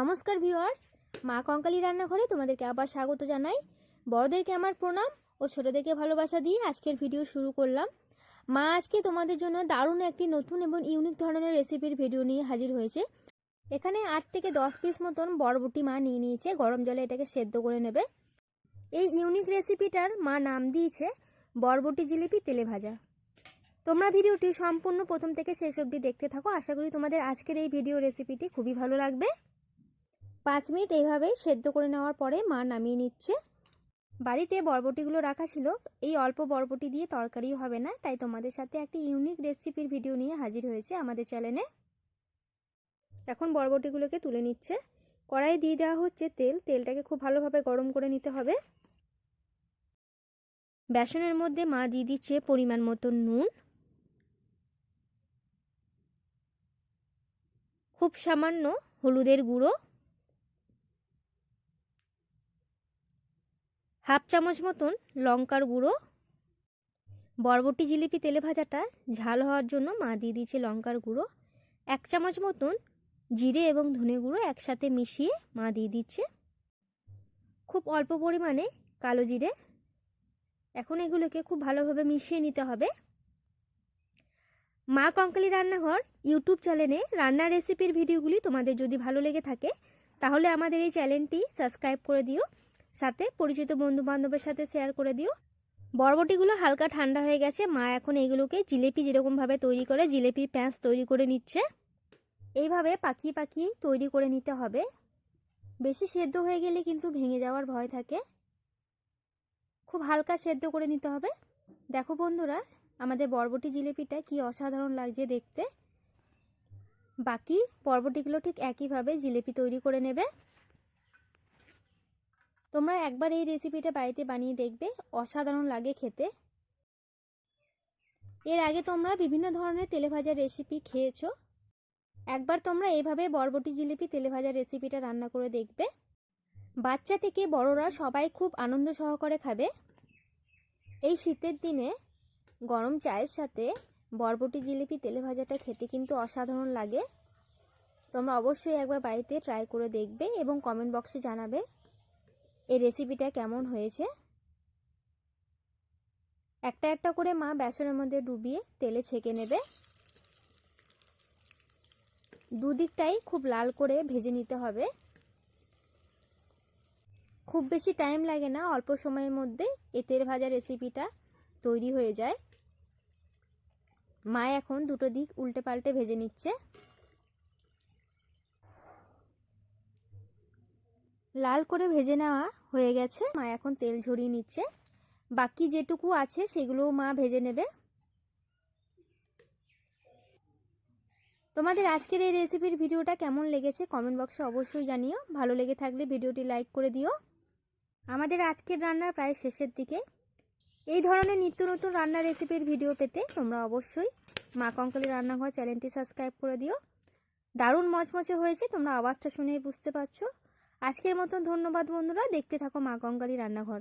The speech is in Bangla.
নমস্কার ভিউয়ার্স, মা কঙ্কালি রান্নাঘরে তোমাদেরকে আবার স্বাগত জানাই। বড়দেরকে আমার প্রণাম ও ছোটোদেরকে ভালোবাসা দিয়ে আজকের ভিডিও শুরু করলাম। মা আজকে তোমাদের জন্য দারুণ একটি নতুন এবং ইউনিক ধরনের রেসিপির ভিডিও নিয়ে হাজির হয়েছে। এখানে আট থেকে দশ পিস মতন বরবটি মা নিয়ে নিয়েছে, গরম জলে এটাকে সেদ্ধ করে নেবে। এই ইউনিক রেসিপিটার মা নাম দিয়েছে বরবটি জিলিপি তেলে ভাজা। তোমরা ভিডিওটি সম্পূর্ণ প্রথম থেকে শেষ অবধি দেখতে থাকো। আশা করি তোমাদের আজকের এই ভিডিও রেসিপিটি খুবই ভালো লাগবে। পাঁচ মিনিট এইভাবে সেদ্ধ করে নেওয়ার পরে মা নামিয়ে নিচ্ছে। বাড়িতে বরবটিগুলো রাখা ছিল। এই অল্প বরবটি দিয়ে তরকারি হবে না, তাই তোমাদের সাথে একটি ইউনিক রেসিপির ভিডিও নিয়ে হাজির হয়েছে আমাদের চ্যানেলে। এখন বরবটিগুলোকে তুলে নিচ্ছে। কড়াই দিয়ে দেওয়া হচ্ছে তেল। তেলটাকে খুব ভালোভাবে গরম করে নিতে হবে। বেসনের মধ্যে মা দিয়ে দিচ্ছে পরিমাণ মতো নুন। খুব সামান্য হলুদের গুঁড়ো। হাফ চামচ মতন লঙ্কার গুঁড়ো, বরবটি জিলিপি তেলে ভাজাটা ঝাল হওয়ার জন্য মা দিয়ে দিয়েছে লঙ্কার গুঁড়ো, এক চামচ মতন জিরে এবং ধনে গুঁড়ো একসাথে মিশিয়ে মা দিয়ে দিচ্ছে। খুব অল্প পরিমাণে কালো জিরে। এখন এগুলোকে খুব ভালোভাবে মিশিয়ে নিতে হবে। মা কঙ্কালি রান্নাঘর ইউটিউব চ্যানেলে রান্নার রেসিপির ভিডিওগুলি তোমাদের যদি ভালো লেগে থাকে, তাহলে আমাদের এই চ্যানেলটি সাবস্ক্রাইব করে দিও। সাথে পরিচিত বন্ধু বান্ধবের সাথে শেয়ার করে দিও। বরবটিগুলো হালকা ঠান্ডা হয়ে গেছে, মা এখন এগুলোকে জিলেপি যেরকমভাবে তৈরি করে, জিলেপির প্যাঁচ তৈরি করে নিচ্ছে। এইভাবে পাকিয়ে পাকিয়ে তৈরি করে নিতে হবে। বেশি সেদ্ধ হয়ে গেলে কিন্তু ভেঙে যাওয়ার ভয় থাকে। খুব হালকা সেদ্ধ করে নিতে হবে। দেখো বন্ধুরা, আমাদের বরবটি জিলিপিটা কি অসাধারণ লাগছে দেখতে। বাকি বরবটিগুলো ঠিক একইভাবে জিলেপি তৈরি করে নেবে। তোমরা একবার এই রেসিপিটা বাড়িতে বানিয়ে দেখবে, অসাধারণ লাগে খেতে। এর আগে তোমরা বিভিন্ন ধরনের তেলে ভাজা রেসিপি খেয়েছো। একবার তোমরা এইভাবে বরবটি জিলিপি তেলে ভাজা রেসিপিটা রান্না করে দেখবে। বাচ্চা থেকে বড়রা সবাই খুব আনন্দ সহকারে খাবে। এই শীতের দিনে গরম চায়ের সাথে বরবটি জিলিপি তেলে ভাজাটা খেতে কিন্তু অসাধারণ লাগে। তোমরা অবশ্যই একবার বাড়িতে ট্রাই করে দেখবে এবং কমেন্ট বক্সে জানাবে। এই রেসিপিটা কেমন হয়েছে? একটা একটা করে মা বেসনের মধ্যে ডুবিয়ে তেলে ছেঁকে নেবে। দুদিকটাই খুব লাল করে ভেজে নিতে হবে। খুব বেশি টাইম লাগে না, অল্প সময়ের মধ্যে এই তেল ভাজা রেসিপিটা তৈরি হয়ে যায়। মা এখন দুটো দিক উল্টে পাল্টে ভেজে নিচ্ছে। লাল করে ভেজে নেওয়া হয়ে গেছে। মা এখন তেল ঝরিয়ে নিচ্ছে। বাকি যেটুকু আছে সেগুলোও মা ভেজে নেবে। তোমাদের আজকের এই রেসিপির ভিডিওটা কেমন লেগেছে কমেন্ট বক্সে অবশ্যই জানিও। ভালো লেগে থাকলে ভিডিওটি লাইক করে দিও। আমাদের আজকের রান্নার প্রায় শেষের দিকে। এই ধরনের নিত্য নতুন রান্নার রেসিপির ভিডিও পেতে তোমরা অবশ্যই মা কঙ্কলি রান্নাঘর চ্যানেলটি সাবস্ক্রাইব করে দিও। দারুণ মচমচে হয়েছে, তোমরা আওয়াজটা শুনেই বুঝতে পারছ। আজকের মতন ধন্যবাদ বন্ধুরা। দেখতে থাকো মা গঙ্গালী রান্নাঘর।